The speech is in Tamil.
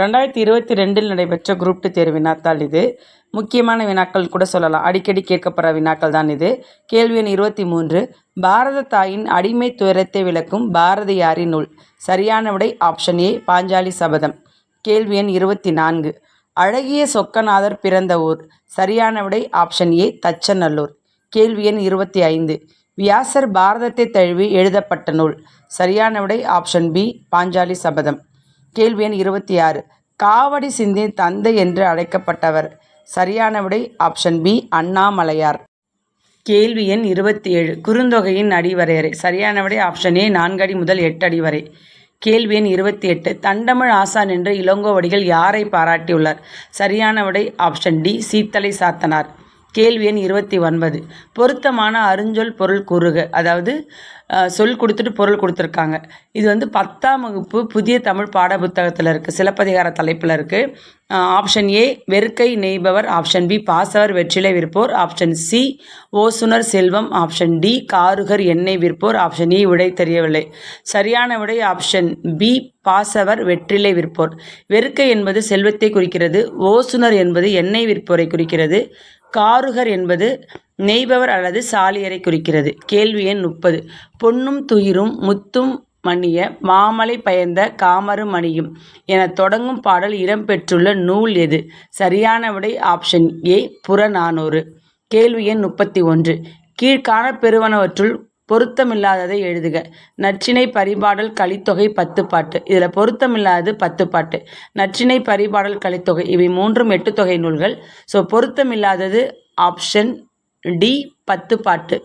ரெண்டாயிரத்தி இருபத்தி ரெண்டில் நடைபெற்ற குரூப் டூ தேர்வு வினாத்தாள் இது. முக்கியமான வினாக்கள் கூட சொல்லலாம். அடிக்கடி கேட்கப்படுற வினாக்கள் தான் இது. கேள்வி எண் இருபத்தி மூன்று. பாரத தாயின் அடிமை துயரத்தை விளக்கும் பாரதியாரின் நூல்? சரியான விடை ஆப்ஷன் ஏ பாஞ்சாலி சபதம். கேள்வி எண் இருபத்தி நான்கு. அழகிய சொக்கநாதர் பிறந்த ஊர். சரியான விடை ஆப்ஷன் ஏ தச்சநல்லூர். கேள்வி எண் இருபத்தி ஐந்து. வியாசர் பாரதத்தை தழுவி எழுதப்பட்ட நூல். சரியான விடை ஆப்ஷன் பி பாஞ்சாலி சபதம். கேள்வி எண் இருபத்தி ஆறு காவடி சிந்தின் தந்தை என்று அழைக்கப்பட்டவர். சரியான விடை ஆப்ஷன் பி அண்ணாமலையார். கேள்வி எண் இருபத்தி ஏழு குறுந்தொகையின் அடிவரையறை சரியான விடை ஆப்ஷன் ஏ நான்கு அடி முதல் எட்டு அடி வரை. கேள்வி எண் இருபத்தி எட்டு தண்டமிழ் ஆசான் என்று இளங்கோவடிகள் யாரை பாராட்டியுள்ளார் சரியான விடை ஆப்ஷன் டி சீத்தலை சாத்தனார். கேள்வி எண் இருபத்தி ஒன்பது. பொருத்தமான அருஞ்சொல் பொருள் கூறுக. அதாவது சொல் கொடுத்துட்டு பொருள் கொடுத்துருக்காங்க. இது வந்து பத்தாம் வகுப்பு புதிய தமிழ் பாட புத்தகத்தில் இருக்குது சிலப்பதிகார தலைப்பில் இருக்குது ஆப்ஷன் ஏ வெறுக்கை நெய்பவர். ஆப்ஷன் பி பாசவர் வெற்றிலை விற்போர். ஆப்ஷன் சி ஓசுனர் செல்வம். ஆப்ஷன் டி காருகர் எண்ணெய் விற்போர். ஆப்ஷன் இ விடை தெரியவில்லை. சரியான விடை ஆப்ஷன் பி பாசவர் வெற்றிலை விற்போர். வெறுக்கை என்பது செல்வத்தை குறிக்கிறது. ஓசுனர் என்பது எண்ணெய் விற்போரை குறிக்கிறது. காருகர் என்பது நெய்பவர் அல்லது சாலியரை குறிக்கிறது. கேள்வி எண் முப்பது. பொன்னும் துயிரும் முத்தும் மணிய மாமலை பயந்த காமரு மணியும் என தொடங்கும் பாடல் இடம்பெற்றுள்ள நூல் எது? சரியான விடை ஆப்ஷன் ஏ புறநானூறு. கேள்வி எண் முப்பத்தி ஒன்று. கீழ்காண பெறுவனவற்றுள் பொருத்தமில்லாததை எழுதுக. நற்றினை பரிபாடல் கலித்தொகை பத்து பாட்டு இதில் பொருத்தமில்லாதது பத்து பாட்டு நற்றினை பரிபாடல் கலித்தொகை. இவை மூன்றும் எட்டு தொகை நூல்கள். ஸோ பொருத்தமில்லாதது ஆப்ஷன் டி பத்து பாட்டு